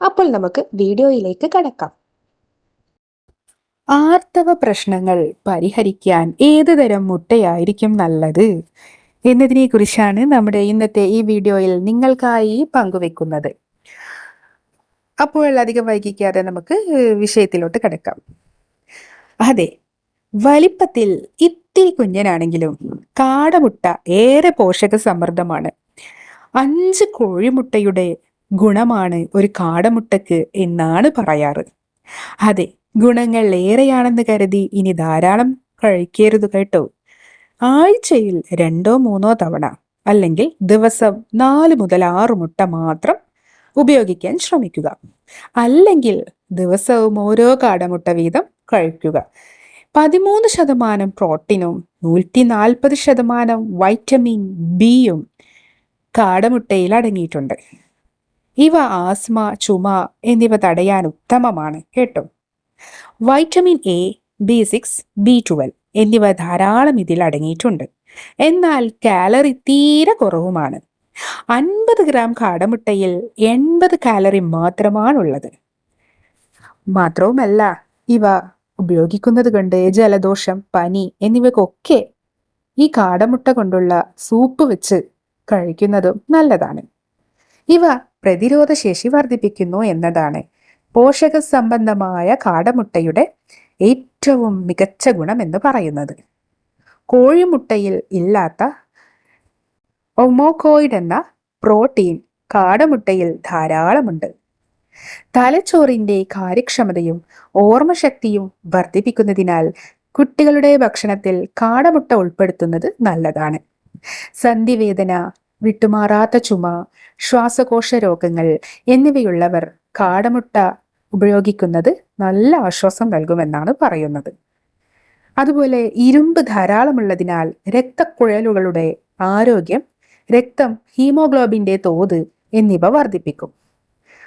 അപ്പോൾ നമുക്ക് വീഡിയോയിലേക്ക് കടക്കാം. ആർത്തവ പ്രശ്നങ്ങൾ പരിഹരിക്കാൻ ഏത് തരം മുട്ടയായിരിക്കും നല്ലത്? എന്നതിനെ കുറിച്ചാണ് നമ്മുടെ ഇന്നത്തെ ഈ വീഡിയോയിൽ നിങ്ങൾക്കായി പങ്കുവെക്കുന്നത്. അപ്പോൾ അധികം വൈകിക്കാതെ നമുക്ക് വിഷയത്തിലോട്ട് കിടക്കാം. അതെ വലിപ്പത്തിൽ ഇത്തിരി കുഞ്ഞനാണെങ്കിലും കാടമുട്ട ഏറെ പോഷക സമൃദ്ധമാണ് അഞ്ച് കോഴിമുട്ടയുടെ ഗുണമാണ് ഒരു കാടമുട്ടക്ക് എന്നാണ് പറയാറ്. അതെ ഗുണങ്ങൾ ഏറെയാണെന്ന് കരുതി ഇനി ധാരാളം കഴിക്കരുത് കേട്ടോ. ആഴ്ചയിൽ രണ്ടോ മൂന്നോ തവണ അല്ലെങ്കിൽ ദിവസം നാല് മുതൽ ആറ് മുട്ട മാത്രം ഉപയോഗിക്കാൻ ശ്രമിക്കുക. അല്ലെങ്കിൽ ദിവസവും ഓരോ കാടമുട്ട വീതം കഴിക്കുക. പതിമൂന്ന് ശതമാനം പ്രോട്ടീനും നൂറ്റി നാൽപ്പത് ശതമാനം വൈറ്റമിൻ ബിയും കാടമുട്ടയിൽ അടങ്ങിയിട്ടുണ്ട്. ഇവ ആസ്മ ചുമ എന്നിവ തടയാൻ ഉത്തമമാണ് കേട്ടോ? Vitamin A B six B twelve എന്നിവ ധാരാളം ഇതിൽ അടങ്ങിയിട്ടുണ്ട്. എന്നാൽ കാലറി തീരെ കുറവുമാണ്. അൻപത് ഗ്രാം കാടമുട്ടയിൽ എൺപത് കാലറി മാത്രമാണുള്ളത്. മാത്രവുമല്ല ഇവ ഉപയോഗിക്കുന്നത് കൊണ്ട് ജലദോഷം പനി എന്നിവയ്ക്കൊക്കെ ഈ കാടമുട്ട കൊണ്ടുള്ള സൂപ്പ് വെച്ച് കഴിക്കുന്നതും നല്ലതാണ്. ഇവ പ്രതിരോധശേഷി വർദ്ധിപ്പിക്കുന്നു എന്നതാണ്. പോഷക സംബന്ധമായ കാടമുട്ടയുടെ ഏറ്റവും മികച്ച ഗുണം എന്ന് പറയുന്നത്. കോഴിമുട്ടയിൽ ഇല്ലാത്ത ഒമോകോയിഡ് എന്ന പ്രോട്ടീൻ കാടമുട്ടയിൽ ധാരാളമുണ്ട്. തലച്ചോറിന്റെ കാര്യക്ഷമതയും ഓർമ്മശക്തിയും വർദ്ധിപ്പിക്കുന്നതിനാൽ കുട്ടികളുടെ ഭക്ഷണത്തിൽ കാടമുട്ട ഉൾപ്പെടുത്തുന്നത് നല്ലതാണ്. സന്ധിവേദന വിട്ടുമാറാത്ത ചുമ ശ്വാസകോശ രോഗങ്ങൾ എന്നിവയുള്ളവർ കാടമുട്ട ഉപയോഗിക്കുന്നത് നല്ല ആശ്വാസം നൽകുമെന്നാണ് പറയുന്നത്. അതുപോലെ ഇരുമ്പ് ധാരാളമുള്ളതിനാൽ രക്തക്കുഴലുകളുടെ ആരോഗ്യം രക്തം ഹീമോഗ്ലോബിന്റെ തോത് എന്നിവ വർദ്ധിപ്പിക്കും.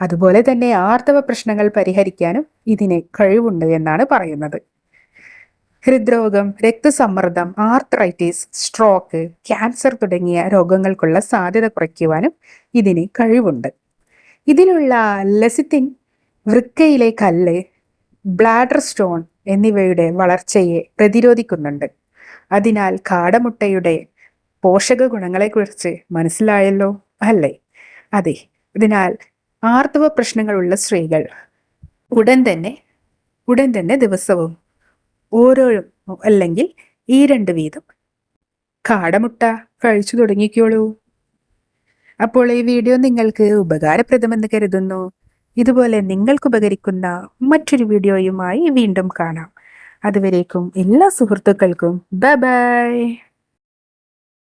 അതുപോലെ തന്നെ ആർത്തവ പ്രശ്നങ്ങൾ പരിഹരിക്കാനും ഇതിന് കഴിവുണ്ട് എന്നാണ് പറയുന്നത്. ഹൃദ്രോഗം രക്തസമ്മർദ്ദം ആർത്രൈറ്റിസ് സ്ട്രോക്ക് ക്യാൻസർ തുടങ്ങിയ രോഗങ്ങൾക്കുള്ള സാധ്യത കുറയ്ക്കുവാനും ഇതിന് കഴിവുണ്ട്. ഇതിലുള്ള ലെസിത്തിൻ വൃക്കയിലെ കല്ല് ബ്ലാഡർ സ്റ്റോൺ എന്നിവയുടെ വളർച്ചയെ പ്രതിരോധിക്കുന്നുണ്ട്. അതിനാൽ കാടമുട്ടയുടെ പോഷക ഗുണങ്ങളെക്കുറിച്ച് മനസ്സിലായല്ലോ അല്ലേ? അതെ അതിനാൽ ആർത്തവ പ്രശ്നങ്ങളുള്ള സ്ത്രീകൾ ഉടൻ തന്നെ ഉടൻ തന്നെ ദിവസവും ഓരോ അല്ലെങ്കിൽ ഈ രണ്ട് വീതം. കാടമുട്ട കഴിച്ചു തുടങ്ങിക്കോളൂ. അപ്പോൾ ഈ വീഡിയോ നിങ്ങൾക്ക് ഉപകാരപ്രദമെന്ന് കരുതുന്നു. ഇതുപോലെ നിങ്ങൾക്ക് ഉപകരിക്കുന്ന മറ്റൊരു വീഡിയോയുമായി വീണ്ടും കാണാം. അതുവരേക്കും എല്ലാ സുഹൃത്തുക്കൾക്കും ബൈ ബൈ.